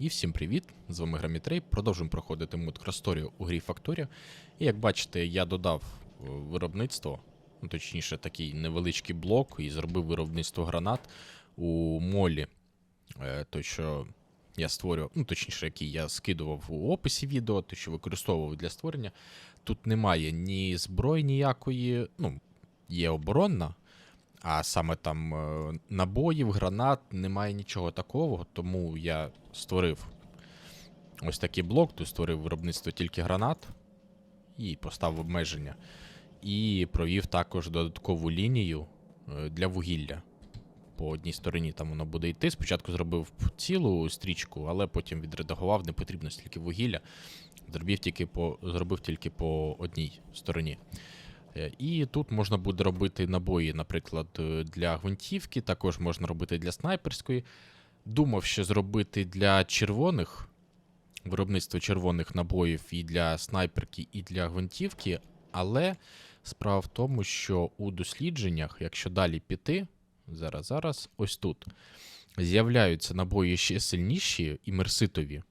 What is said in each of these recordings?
І всім привіт! З вами Грамітрей. Продовжуємо проходити мод у грі Факторія. І як бачите, я додав е, виробництво, ну точніше, такий невеличкий блок, і зробив виробництво гранат у молі. Е, Той, що я створював, ну точніше, який я скидував у описі відео, той, що використовував для створення. Тут немає ні зброї ніякої, ну, є оборонна, а саме там е, набоїв, гранат, немає нічого такого, тому я створив ось такий блок, тут створив виробництво тільки гранат і поставив обмеження. І провів також додаткову лінію е, для вугілля. По одній стороні там воно буде йти. Спочатку зробив цілу стрічку, але потім відредагував, не потрібно стільки вугілля. Зробив тільки по, зробив тільки по одній стороні. Е, І тут можна буде робити набої, наприклад, е, для гвинтівки, також можна робити для снайперської. Думав ще зробити для червоних виробництво червоних набоїв і для снайперки, і для гвинтівки, але справа в тому, що у дослідженнях, якщо далі піти, зараз, зараз, ось тут, з'являються набої ще сильніші і мерситові.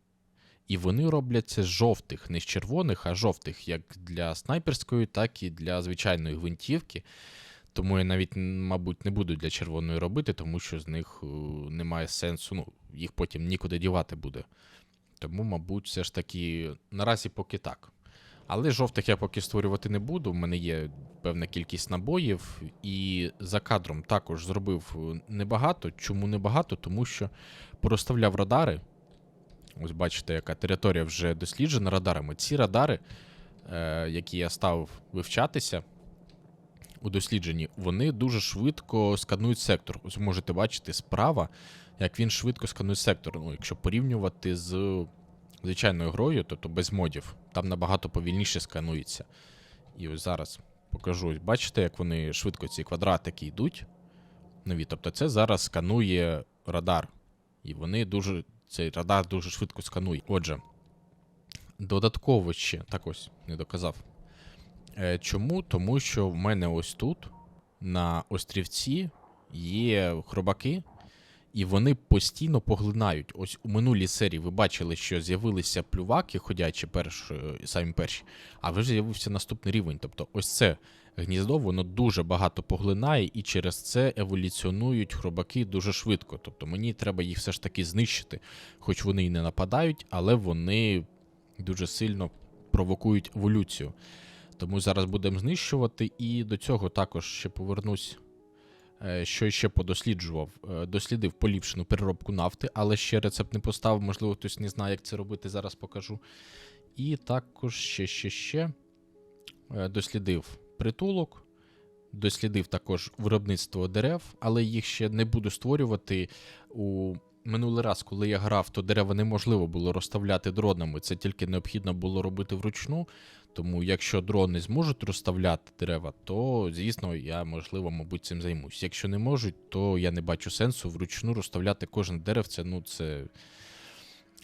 І вони робляться з жовтих, не з червоних, а жовтих, як для снайперської, так і для звичайної гвинтівки. Тому я навіть, мабуть, не буду для червоної робити, тому що з них е, немає сенсу, ну, їх потім нікуди дівати буде. Тому, мабуть, все ж таки наразі поки так. Але жовтих я поки створювати не буду. У мене є певна кількість набоїв, і за кадром також зробив е, небагато. Чому небагато? Тому що порозставляв радари. Ось бачите, яка територія вже досліджена радарами. Ці радари, е, які я став вивчатися у дослідженні, вони дуже швидко сканують сектор. Ось можете бачити справа, як він швидко сканує сектор. Ну, якщо порівнювати з звичайною грою, тобто без модів, там набагато повільніше сканується. І ось зараз покажу. Ось бачите, як вони швидко ці квадратики йдуть. Нові. Тобто це зараз сканує радар. І вони дуже. Цей радар дуже швидко сканує. Отже, додатково ще. Так ось, не доказав. Е, чому? Тому що в мене ось тут, на острівці, є хробаки, і вони постійно поглинають. Ось у минулій серії ви бачили, що з'явилися плюваки, ходячі перш, е, самі перші, а вже з'явився наступний рівень. Тобто, ось це гніздо, воно дуже багато поглинає, і через це еволюціонують хробаки дуже швидко. Тобто мені треба їх все ж таки знищити, хоч вони і не нападають, але вони дуже сильно провокують еволюцію. Тому зараз будемо знищувати, і до цього також ще повернусь. Е, Що ще подосліджував, Е, дослідив поліпшену переробку нафти, але ще рецепт не поставив, можливо, хтось не знає, як це робити, зараз покажу. І також ще, ще, ще е, дослідив притулок, дослідив також виробництво дерев, але їх ще не буду створювати. У минулий раз, коли я грав, то дерева неможливо було розставляти дронами. Це тільки необхідно було робити вручну. Тому якщо дрони зможуть розставляти дерева, то звісно я можливо, мабуть, цим займусь. Якщо не можуть, то я не бачу сенсу вручну розставляти кожен деревце. Ну це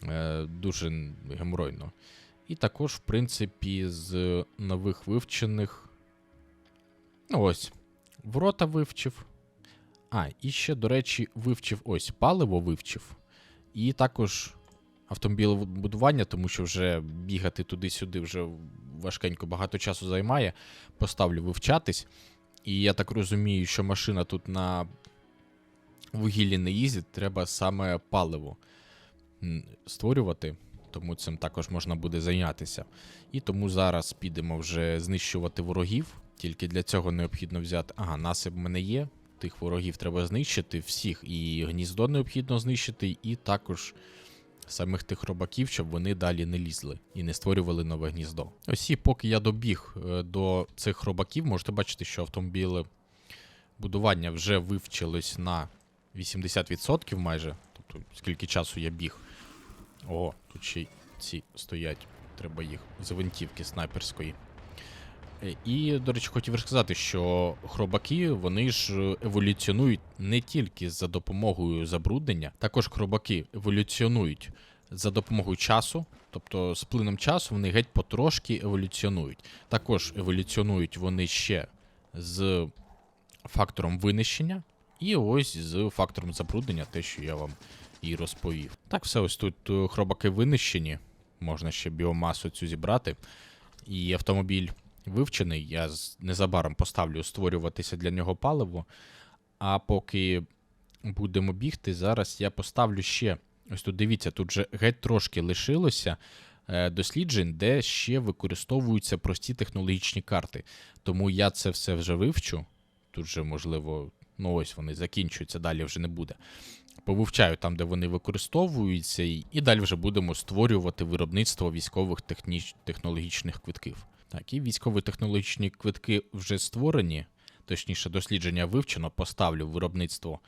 е, дуже геморойно. І також, в принципі, з нових вивчених. Ну ось, ворота вивчив. А, і ще, до речі, вивчив ось паливо вивчив. І також автомобілебудування, тому що вже бігати туди-сюди вже важкенько багато часу займає. Поставлю вивчатись. І я так розумію, що машина тут на вугіллі не їздить, треба саме паливо створювати. Тому цим також можна буде зайнятися. І тому зараз підемо вже знищувати ворогів. Тільки для цього необхідно взяти. Ага, насип в мене є. Тих ворогів треба знищити всіх. І гніздо необхідно знищити, і також самих тих робаків, щоб вони далі не лізли і не створювали нове гніздо. Ось і поки я добіг е, до цих робаків, можете бачити, що автомобілі будування вже вивчилось на 80% майже. Тобто, скільки часу я біг. О, тут ще ці стоять. Треба їх з гвинтівки снайперської. Е, І, до речі, хотів сказати, що хробаки вони ж еволюціонують не тільки за допомогою забруднення, також хробаки еволюціонують за допомогою часу, тобто з плином часу вони геть потрошки еволюціонують. Також еволюціонують вони ще з фактором винищення, і ось з фактором забруднення, те, що я вам і розповів. Так, все, ось тут е, хробаки винищені. Можна ще біомасу цю зібрати. І автомобіль вивчений. Я незабаром поставлю створюватися для нього паливо. А поки будемо бігти, зараз я поставлю ще. Ось тут дивіться, тут же геть трошки лишилося е, досліджень, де ще використовуються прості технологічні карти. Тому я це все вже вивчу. Тут же, можливо, ну ось вони закінчуються, далі вже не буде. Повивчаю там, де вони використовуються, і, і далі вже будемо створювати виробництво військових техніч, технологічних квитків. Так, і військові технологічні квитки вже створені, точніше, дослідження вивчено, поставлю виробництво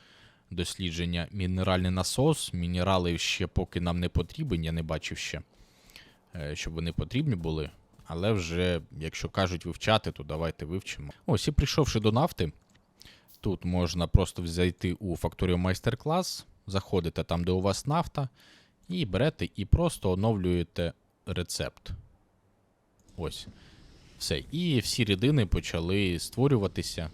дослідження мінеральний насос. Мінерали ще поки нам не потрібні, я не бачив ще, е, щоб вони потрібні були. Але вже, якщо кажуть вивчати, то давайте вивчимо. Ось і прийшовши до нафти, тут можна просто зайти у факторію майстер-клас, заходите там, де у вас нафта, і берете і просто оновлюєте рецепт. Ось. Все. І всі рідини почали створюватися.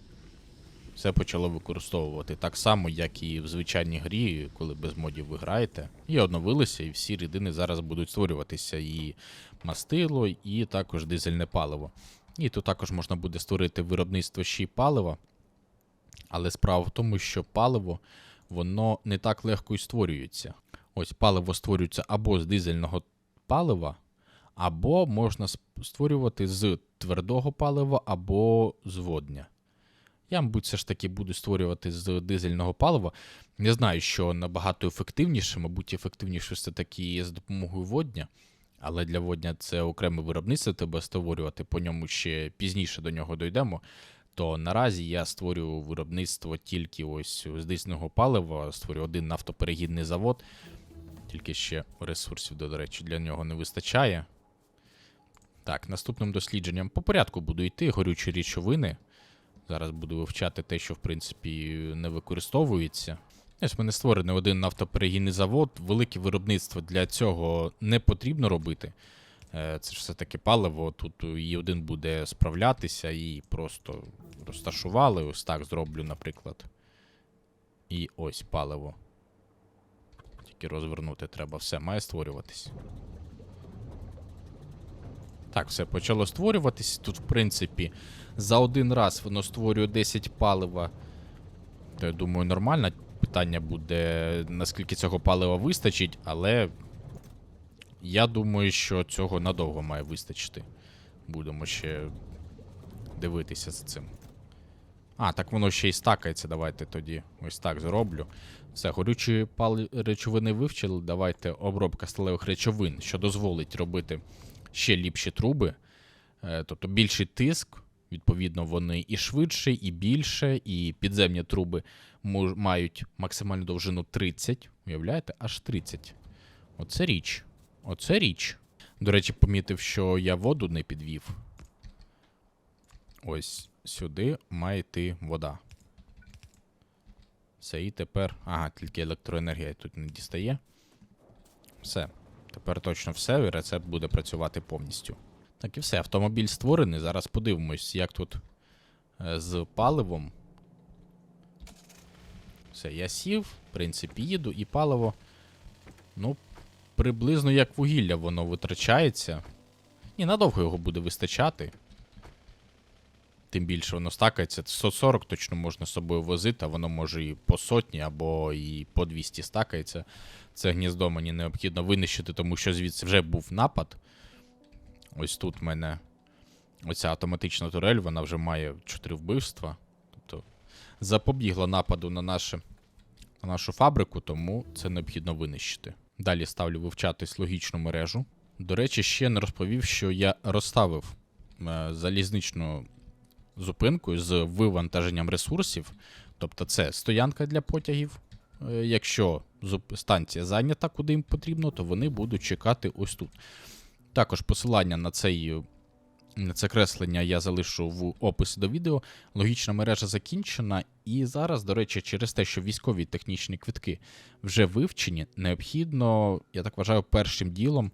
Все почало використовувати так само, як і в звичайній грі, коли без модів ви граєте. І оновилися, і всі рідини зараз будуть створюватися. І мастило, і також дизельне паливо. І тут також можна буде створити виробництво ще й палива. Але справа в тому, що паливо воно не так легко і створюється. Ось паливо створюється або з дизельного палива, або можна створювати з твердого палива, або з водня. Я, мабуть, все ж таки буду створювати з дизельного палива. Не знаю, що набагато ефективніше, мабуть, ефективніше все таки з допомогою водня. Але для водня це окреме виробництво, треба створювати, по ньому ще пізніше до нього дійдемо. То наразі я створюю виробництво тільки ось з дизельного палива, створю один нафтоперегідний завод, тільки ще ресурсів, до речі, для нього не вистачає. Так, наступним дослідженням по порядку буду йти горючі речовини. Зараз буду вивчати те, що в принципі не використовується. Ось в мене створений один нафтоперегінний завод. Велике виробництво для цього не потрібно робити. Е, Це ж все-таки паливо. Тут і один буде справлятися, і просто розташували. Ось так зроблю, наприклад. І ось паливо. Тільки розвернути треба. Все, має створюватись. Так, все почало створюватись. Тут, в принципі, за один раз воно створює 10 палива. То я думаю, нормально. Питання буде, наскільки цього палива вистачить, але я думаю, що цього надовго має вистачити. Будемо ще дивитися за цим. А, так воно ще й стакається. Давайте тоді ось так зроблю. Все, горючі пали... речовини вивчили. Давайте обробка сталевих речовин, що дозволить робити ще ліпші труби. Е, тобто більший тиск, відповідно, вони і швидше, і більше, і підземні труби мають максимальну довжину 30. Уявляєте, аж 30. Оце річ. Оце річ. До речі, помітив, що я воду не підвів. Ось сюди має йти вода. Все, і тепер. Ага, тільки електроенергія тут не дістає. Все. Тепер точно все, і рецепт буде працювати повністю. Так і все, автомобіль створений. Зараз подивимось, як тут е, з паливом. Все, я сів, в принципі, їду, і паливо. Ну, приблизно як вугілля воно витрачається. Ні, надовго його буде вистачати. Тим більше воно стакається. 140 точно можна з собою возити, а воно може і по сотні, або і по 200 стакається. Це гніздо мені необхідно винищити, тому що звідси вже був напад. Ось тут в мене оця автоматична турель, вона вже має 4 вбивства. Тобто запобігла нападу на, наше, на нашу фабрику, тому це необхідно винищити. Далі ставлю вивчатись логічну мережу. До речі, ще не розповів, що я розставив е, залізничну зупинку з вивантаженням ресурсів. Тобто це стоянка для потягів. Е, Якщо станція зайнята, куди їм потрібно, то вони будуть чекати ось тут. Також посилання на цей. Це креслення я залишу в описі до відео. Логічна мережа закінчена, і зараз, до речі, через те, що військові технічні квитки вже вивчені, необхідно, я так вважаю, першим ділом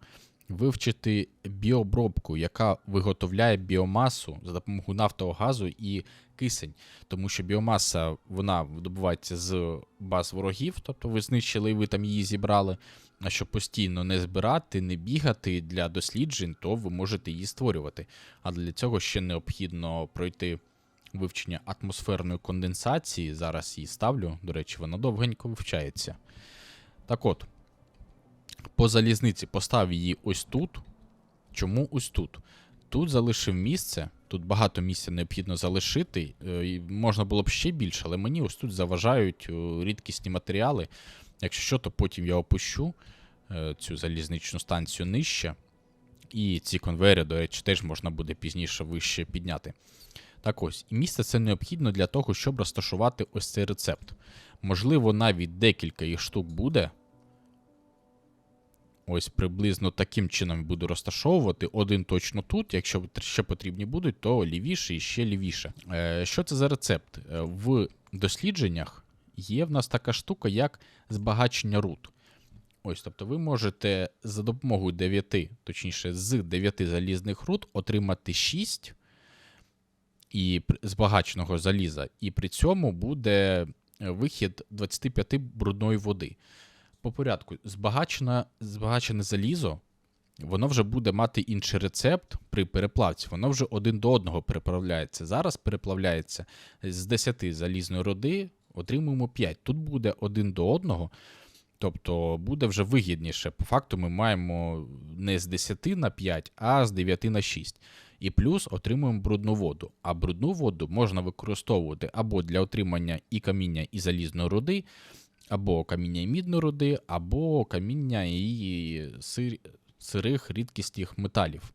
вивчити біобробку, яка виготовляє біомасу за допомогою нафтового газу і кисень. Тому що біомаса вона видобувається з баз ворогів, тобто ви знищили і ви там її зібрали. А щоб постійно не збирати, не бігати для досліджень, то ви можете її створювати. А для цього ще необхідно пройти вивчення атмосферної конденсації. Зараз її ставлю. До речі, вона довгенько вивчається. Так от, по залізниці поставив її ось тут. Чому ось тут? Тут залишив місце, тут багато місця необхідно залишити. е, Можна було б ще більше, але мені ось тут заважають е, рідкісні матеріали. Якщо що, то потім я опущу е, цю залізничну станцію нижче. І ці конвейери, до речі, теж можна буде пізніше вище підняти. Так ось, і місце це необхідно для того, щоб розташувати ось цей рецепт. Можливо, навіть декілька їх штук буде. Ось приблизно таким чином буду розташовувати. Один точно тут. Якщо ще потрібні будуть, то лівіше і ще лівіше. Е, що це за рецепт? Е, в дослідженнях є в нас така штука, як збагачення рут. Ось, тобто ви можете за допомогою 9, точніше, з 9 залізних руд отримати 6 і збагаченого заліза, і при цьому буде е, вихід 25 брудної води. По порядку, збагачене, збагачене залізо, воно вже буде мати інший рецепт при переплавці. Воно вже один до одного переплавляється. Зараз переплавляється з 10 залізної руди, отримуємо 5. Тут буде один до одного. Тобто буде вже вигідніше. По факту ми маємо не з 10 на 5, а з 9 на 6. І плюс отримуємо брудну воду. А брудну воду можна використовувати або для отримання і каміння, і залізної руди, або каміння мідної руди, або каміння і сир... сирих рідкісних металів.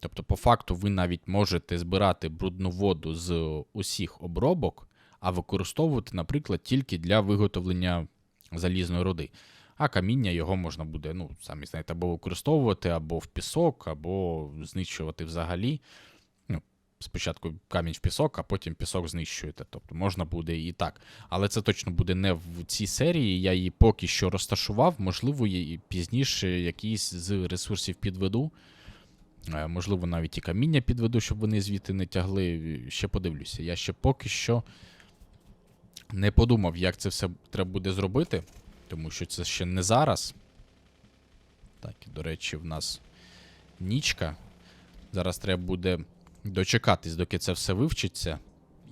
Тобто, по факту, ви навіть можете збирати брудну воду з усіх обробок, а використовувати, наприклад, тільки для виготовлення залізної руди. А каміння його можна буде, ну, самі знаєте, або використовувати, або в пісок, або знищувати взагалі. Спочатку камінь в пісок, а потім пісок знищуєте. Тобто можна буде і так. Але це точно буде не в цій серії. Я її поки що розташував. Можливо, її пізніше якийсь з ресурсів підведу. Е, Можливо, навіть і каміння підведу, щоб вони звідти не тягли. Ще подивлюся. Я ще поки що не подумав, як це все треба буде зробити, тому що це ще не зараз. Так, і, до речі, в нас нічка. Зараз треба буде дочекатись, доки це все вивчиться,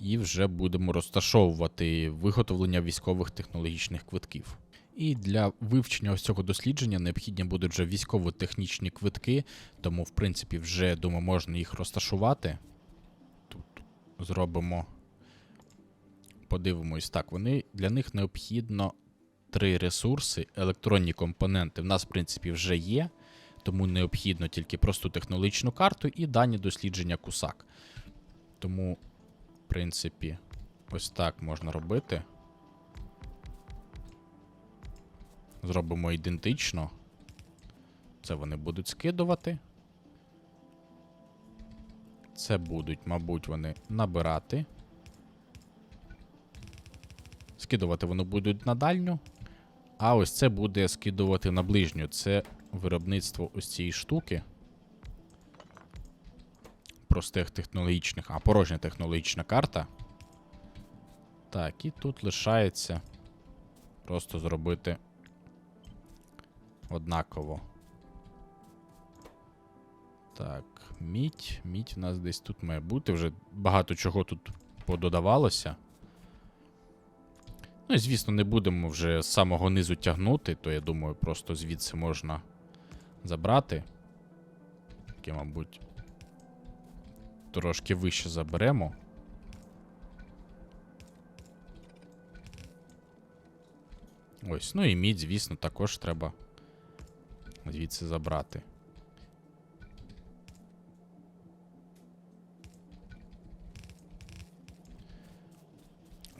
і вже будемо розташовувати виготовлення військових технологічних квитків. І для вивчення ось цього дослідження необхідні будуть вже військово-технічні квитки, тому, в принципі, вже думаю, можна їх розташувати. Тут зробимо подивимось. Так, вони для них необхідно три ресурси, електронні компоненти. В нас, в принципі, вже є, тому необхідно тільки просту технологічну карту і дані дослідження кусак. Тому, в принципі, ось так можна робити. Зробимо ідентично. Це вони будуть скидувати. Це будуть, мабуть, вони набирати. Скидувати вони будуть на дальню. А ось це буде скидувати на ближню. Це виробництво ось цієї штуки. Простих технологічних, а порожня технологічна карта. Так, і тут лишається просто зробити однаково. Так, мідь. Мідь у нас десь тут має бути. Вже багато чого тут пододавалося. Ну і звісно, не будемо вже з самого низу тягнути, то я думаю, просто звідси можна забрати. Таке, мабуть, трошки вище заберемо. Ось, ну і мідь, звісно, також треба звідси забрати.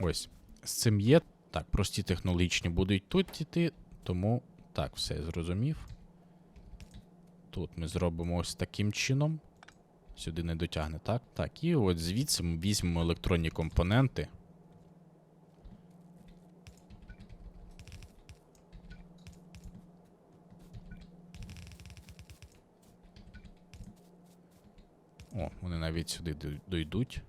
Ось. З цим є. Так, прості технологічні будуть тут іти, тому так, все зрозумів. Тут ми зробимо ось таким чином. Сюди не дотягне, так? Так, і от звідси ми візьмемо електронні компоненти. О, вони навіть сюди дойдуть.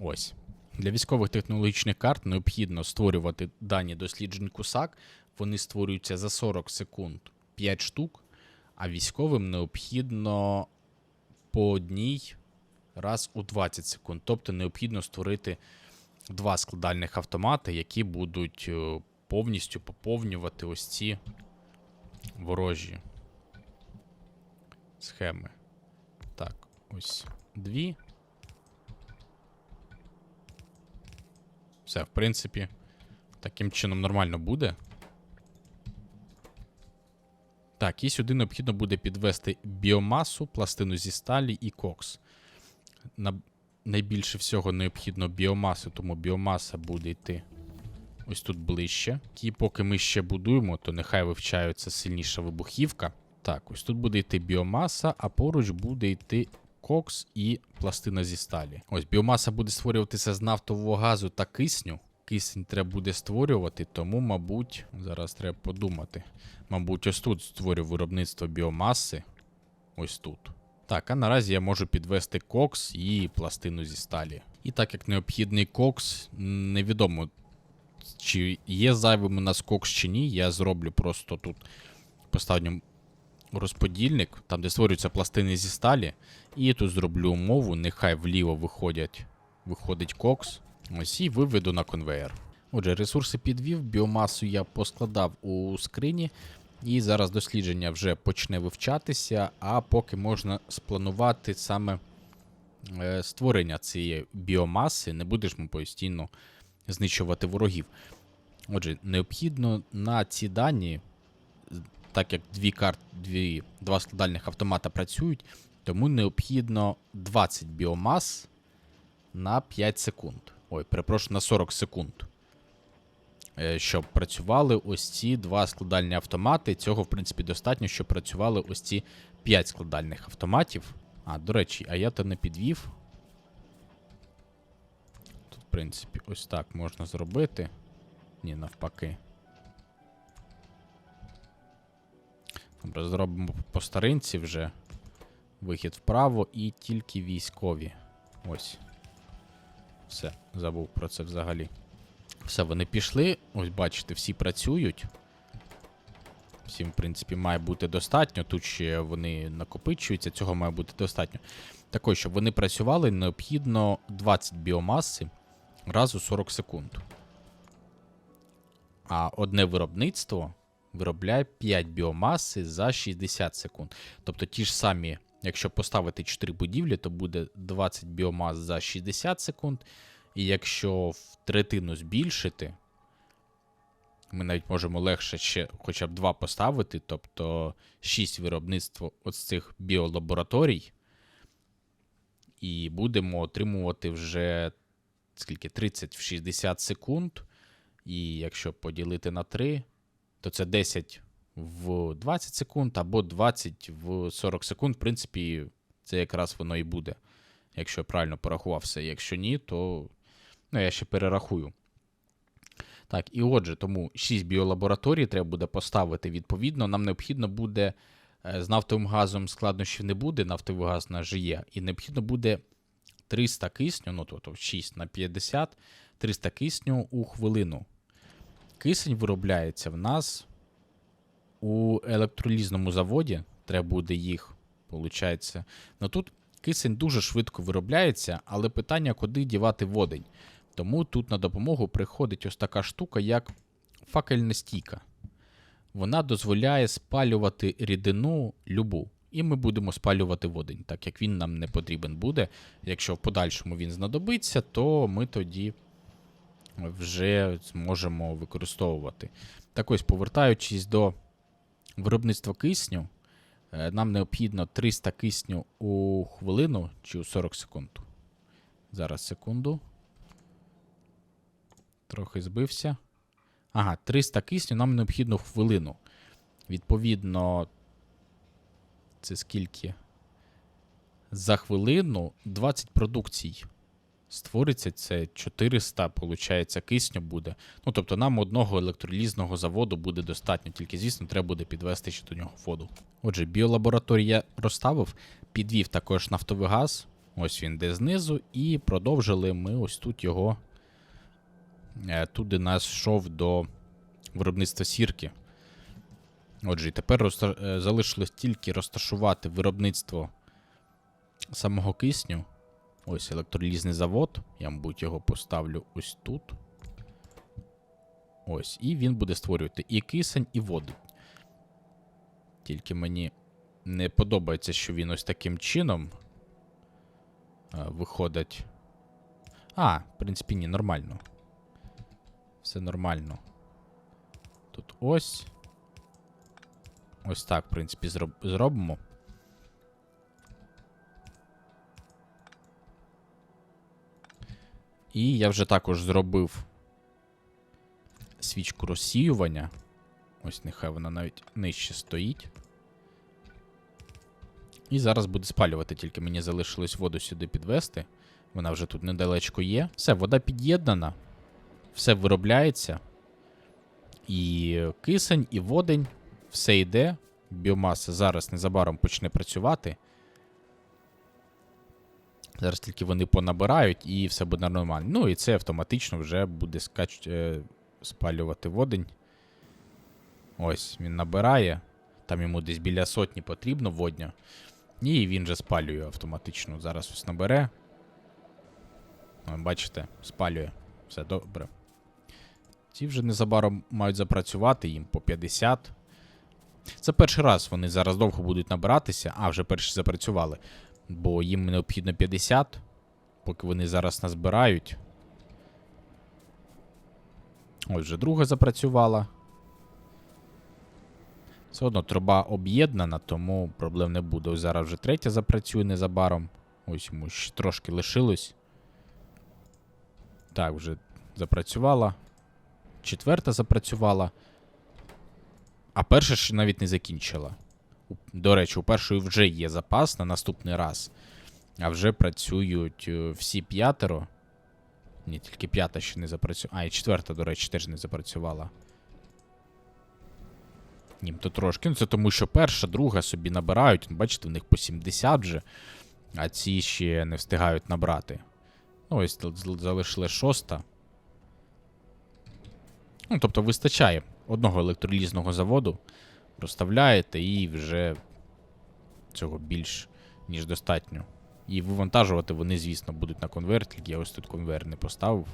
Ось. Для військових технологічних карт необхідно створювати дані досліджень кусак. Вони створюються за 40 секунд 5 штук, а військовим необхідно по одній раз у 20 секунд. Тобто необхідно створити два складальних автомати, які будуть е, повністю поповнювати ось ці ворожі схеми. Так, ось дві. Все, в принципі, таким чином нормально буде. Так, і сюди необхідно буде підвести біомасу, пластину зі сталі і кокс. На... Найбільше всього необхідно біомаси, тому біомаса буде йти ось тут ближче. І поки ми ще будуємо, то нехай вивчається сильніша вибухівка. Так, ось тут буде йти біомаса, а поруч буде йти кокс і пластина зі сталі. Ось біомаса буде створюватися з нафтового газу та кисню. Кисень треба буде створювати, тому, мабуть, зараз треба подумати. Мабуть, ось тут створю виробництво біомаси. Ось тут. Так, а наразі я можу підвести кокс і пластину зі сталі. І так як необхідний кокс, невідомо, чи є зайвим у нас кокс чи ні, я зроблю просто тут поставлю розподільник, там де створюються пластини зі сталі. І тут зроблю умову, нехай вліво виходять, виходить кокс. Ось і виведу на конвейер. Отже, ресурси підвів, біомасу я поскладав у скрині. І зараз дослідження вже почне вивчатися, а поки можна спланувати саме е, створення цієї біомаси, не будеш ми постійно знищувати ворогів. Отже, необхідно на ці дані, так як дві карт, дві, два складальних автомата працюють, тому необхідно 20 біомас на 5 секунд. Ой, перепрошую, на 40 секунд. Е, Щоб працювали ось ці два складальні автомати. Цього, в принципі, достатньо, щоб працювали ось ці 5 складальних автоматів. А, до речі, а я то не підвів. Тут, в принципі, ось так можна зробити. Ні, навпаки. Добре, зробимо по старинці вже. Вихід вправо і тільки військові. Ось. Все, забув про це взагалі. Все, вони пішли. Ось бачите, всі працюють. Всім, в принципі, має бути достатньо. Тут ще вони накопичуються, цього має бути достатньо. Також, щоб вони працювали, необхідно 20 біомаси раз у 40 секунд. А одне виробництво виробляє 5 біомаси за 60 секунд. Тобто ті ж самі, якщо поставити 4 будівлі, то буде 20 біомас за 60 секунд. І якщо в третину збільшити, ми навіть можемо легше ще хоча б 2 поставити, тобто 6 виробництв ось цих біолабораторій. І будемо отримувати вже скільки 30 в 60 секунд. І якщо поділити на 3, то це 10 в 20 секунд або 20 в 40 секунд. В принципі, це якраз воно і буде. Якщо я правильно порахував все. Якщо ні, то ну, я ще перерахую. Так, і отже, тому 6 біолабораторій треба буде поставити відповідно. Нам необхідно буде е, з нафтовим газом складнощів не буде, нафтовий газ же є. І необхідно буде 300 кисню, ну тобто 6 на 50, 300 кисню у хвилину. Кисень виробляється в нас у електролізному заводі. Треба буде їх, виходить. Ну тут кисень дуже швидко виробляється, але питання, куди дівати водень. Тому тут на допомогу приходить ось така штука, як факельна стійка. Вона дозволяє спалювати рідину любу. І ми будемо спалювати водень, так як він нам не потрібен буде. Якщо в подальшому він знадобиться, то ми тоді вже зможемо використовувати. Так ось, повертаючись до виробництва кисню, е, нам необхідно 300 кисню у хвилину чи у 40 секунд. Зараз секунду. Трохи збився. Ага, 300 кисню нам необхідно хвилину. Відповідно, це скільки? За хвилину 20 продукцій створиться, це 400, виходить, кисню буде. Ну, тобто нам одного електролізного заводу буде достатньо, тільки, звісно, треба буде підвести ще до нього воду. Отже, біолабораторію я розставив, підвів також нафтовий газ. Ось він де знизу, і продовжили ми ось тут його. Е, Туди нас йшов до виробництва сірки. Отже, і тепер е, залишилось тільки розташувати виробництво самого кисню. Ось електролізний завод. Я, мабуть, його поставлю ось тут. Ось. І він буде створювати і кисень, і воду. Тільки мені не подобається, що він ось таким чином е, виходить. А, в принципі, ні, нормально. Все нормально. Тут ось. Ось так, в принципі, зроб- зробимо. І я вже також зробив свічку розсіювання. Ось нехай вона навіть нижче стоїть. І зараз буде спалювати, тільки мені залишилось воду сюди підвести. Вона вже тут недалечко є. Все, вода під'єднана. Все виробляється. І кисень, і водень. Все йде. Біомаса зараз незабаром почне працювати. Зараз тільки вони понабирають і все буде нормально. Ну і це автоматично вже буде скач... е, спалювати водень. Ось, він набирає. Там йому десь біля сотні потрібно водня. І він же спалює автоматично. Зараз ось набере. Бачите, спалює. Все добре. Ці вже незабаром мають запрацювати їм по 50. Це перший раз вони зараз довго будуть набиратися. А, вже перші запрацювали. Бо їм необхідно 50, поки вони зараз назбирають. Ось вже друга запрацювала. Все одно труба об'єднана, тому проблем не буде. Ось зараз вже третя запрацює незабаром. Ось йому ще трошки лишилось. Так, вже запрацювала. Четверта запрацювала. А перша ще навіть не закінчила. До речі, у першої вже є запас на наступний раз. А вже працюють е, всі п'ятеро. Ні, тільки п'ята ще не запрацювала. А, і четверта, до речі, теж не запрацювала. Ні, то трошки. Ну, це тому, що перша, друга собі набирають. Ну, Бачите, в них по 70 вже, а ці ще не встигають набрати. Ну, ось тут з- залишилась шоста. Ну, тобто вистачає одного електролізного заводу. Розставляєте і вже цього більш ніж достатньо. І вивантажувати вони, звісно, будуть на конвейер, тільки я ось тут конвейер не поставив.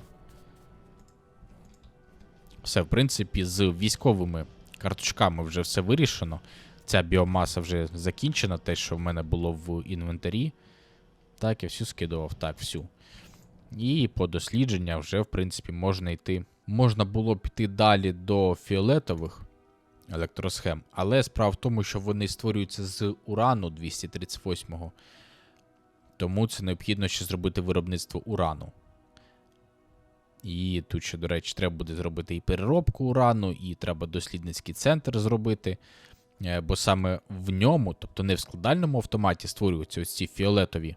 Все, в принципі, з військовими карточками вже все вирішено. Ця біомаса вже закінчена, те, що в мене було в інвентарі. Так, я всю скидував, так, всю. І по дослідження вже, в принципі, можна йти. Можна було піти далі до фіолетових електросхем, але справа в тому, що вони створюються з урану 238-го. Тому це необхідно ще зробити виробництво урану. І тут ще, до речі, треба буде зробити і переробку урану, і треба дослідницький центр зробити. Е, Бо саме в ньому, тобто не в складальному автоматі, створюються ось ці фіолетові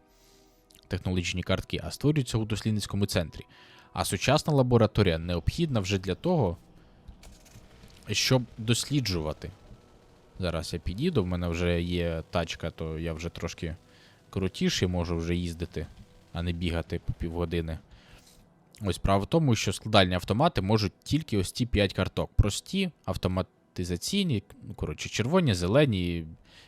технологічні картки, а створюються у дослідницькому центрі. А сучасна лабораторія необхідна вже для того, щоб досліджувати. Зараз я підійду, в мене вже є тачка, то я вже трошки крутіший можу вже їздити, а не бігати по півгодини. Ось справа в тому, що складальні автомати можуть тільки ось ці 5 карток. Прості, автоматизаційні, ну, коротше, червоні, зелені,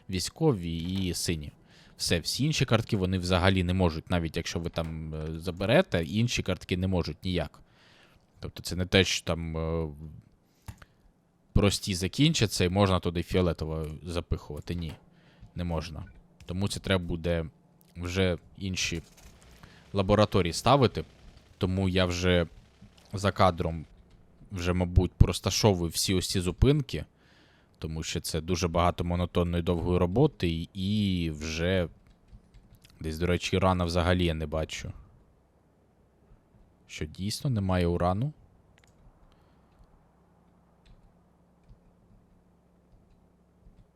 військові і сині. Все, всі інші картки вони взагалі не можуть, навіть якщо ви там е, заберете, інші картки не можуть ніяк. Тобто це не те, що там е, прості закінчаться і можна туди фіолетово запихувати. Ні, не можна. Тому це треба буде вже інші лабораторії ставити. Тому я вже за кадром вже, мабуть, розташовую всі ось ці зупинки, тому що це дуже багато монотонної довгої роботи, і- вже десь, до речі, урана взагалі я не бачу. Що дійсно немає урану?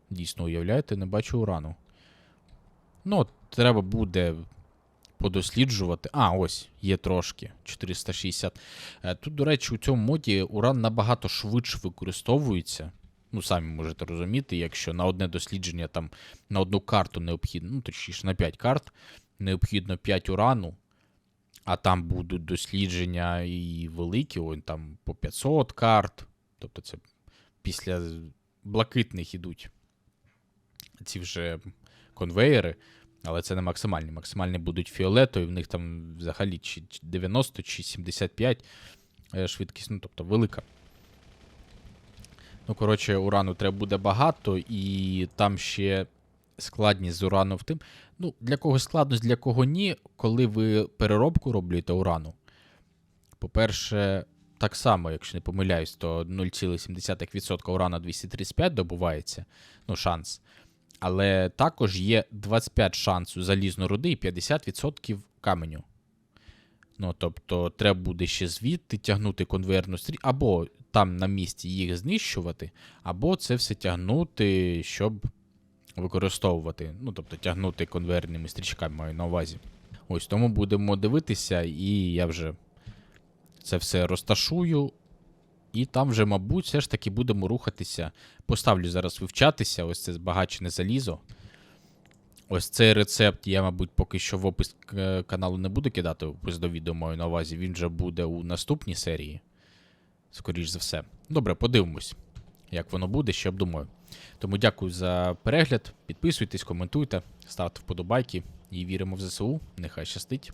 Дійсно, уявляєте, не бачу урану. Ну, треба буде подосліджувати. А, ось, є трошки. 460. Е, Тут, до речі, у цьому моді уран набагато швидше використовується. Ну, самі можете розуміти, якщо на одне дослідження там на одну карту необхідно, ну, точніше, на 5 карт, необхідно 5 урану, а там будуть дослідження і великі, ой, там по 500 карт. Тобто це після блакитних ідуть ці вже конвейери, але це не максимальні. Максимальні будуть фіолетові, в них там взагалі чи чи 90 чи 75 е, швидкість, ну тобто велика. Ну, коротше, урану треба буде багато, і там ще складність з урану в тим. Ну, для когось складність, для кого ні, коли ви переробку робите урану. По-перше, так само, якщо не помиляюсь, то 0,7% урана 235 добувається, ну, шанс. Але також є 25 шансу залізної руди і 50% каменю. Ну, тобто, треба буде ще звідти тягнути конвейерну стрічку, або там на місці їх знищувати, або це все тягнути, щоб використовувати. Ну, тобто тягнути конвейерними стрічками маю на увазі. Ось тому будемо дивитися, і я вже це все розташую. І там вже, мабуть, все ж таки будемо рухатися. Поставлю зараз вивчатися, ось це збагачене залізо. Ось цей рецепт я, мабуть, поки що в опис е, каналу не буду кидати, опис до відео маю на увазі. Він вже буде у наступній серії. Скоріш за все. Добре, подивимось, як воно буде, ще обдумаю. Тому дякую за перегляд. Підписуйтесь, коментуйте, ставте вподобайки і віримо в ЗСУ. Нехай щастить.